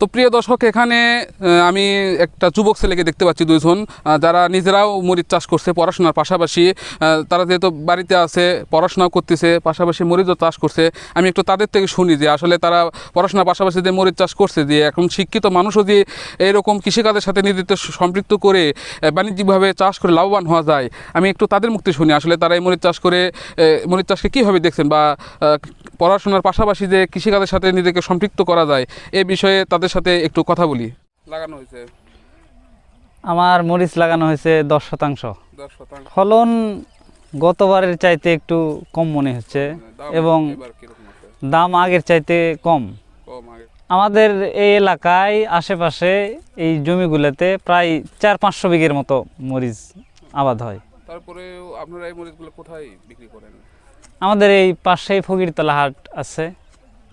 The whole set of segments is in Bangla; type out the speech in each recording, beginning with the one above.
তো প্রিয় দর্শক এখানে আমি একটা যুবক ছেলেকে দেখতে পাচ্ছি দুইজন। আহ, যারা নিজেরাও মরিচ চাষ করছে পড়াশোনার পাশাপাশি তারা যেহেতু বাড়িতে আছে পড়াশোনাও করতেছে পাশাপাশি মরিচও চাষ করছে। আমি একটু তাদের থেকে শুনি যে আসলে তারা পড়াশোনার পাশাপাশি যে মরিচ চাষ করছে যে এখন শিক্ষিত মানুষও যে এরকম কৃষিকাজের সাথে নিজেদের সম্পৃক্ত করে বাণিজ্যিকভাবে চাষ করে লাভবান হওয়া যায় আমি একটু তাদের মুক্তি শুনি। আসলে তারা এই মরিচ চাষ করে মরিচ চাষকে কীভাবে দেখছেন? বা পড়াশোনার পাশাপাশি যে কৃষিকাজের সাথে নিজেকে সম্পৃক্ত করা যায় এ বিষয়ে তাদের সাথে একটু কথা বলি। লাগানো হয়েছে? আমার মরিচ লাগানো হয়েছে দশ শতাংশ। দশ শতাংশ। ফলন গতবারের চাইতে একটু কম মনে হচ্ছে এবং দাম আগের চাইতে কম। কম আমাদের এই এলাকায় আশেপাশে এই জমিগুলোতে প্রায় চার পাঁচশো বিঘের মতো মরিচ আবাদ হয়। তারপরে আপনারা এই মরিচগুলো কোথায় বিক্রি করেন? আমাদের এই পাশেই ফকিরতলা হাট আছে।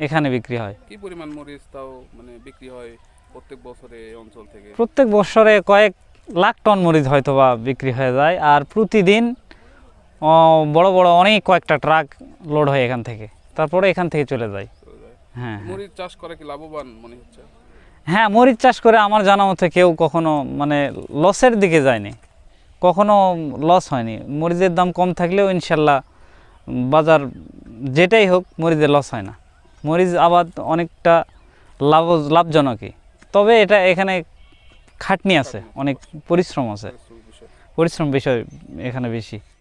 এখানে বিক্রি হয়। কি পরিমাণ মরিচ তাও মানে বিক্রি হয় প্রত্যেক বছরে এই অঞ্চল থেকে? প্রত্যেক বছরে কয়েক লাখ টন মরিচ হয়তো বা বিক্রি হয়ে যায় আর প্রতিদিন বড় বড় অনেক কয়েকটা ট্রাক লোড হয় এখান থেকে। তারপরে এখান থেকে চলে যায়। হ্যাঁ হ্যাঁ। মরিচ চাষ করে কি লাভবান মনে হচ্ছে? হ্যাঁ মরিচ চাষ করে আমার জানা মতে কেউ কখনো মানে লসের দিকে যায়নি। কখনো লস হয়নি। মরিচের দাম কম থাকলেও ইনশাল্লাহ বাজার যেটাই হোক মরিচের লস হয় না। মরিচ আবাদ অনেকটা লাভ লাভজনকই। তবে এটা এখানে খাটনি আছে অনেক পরিশ্রম আছে। পরিশ্রম বিষয়। এখানে বেশি।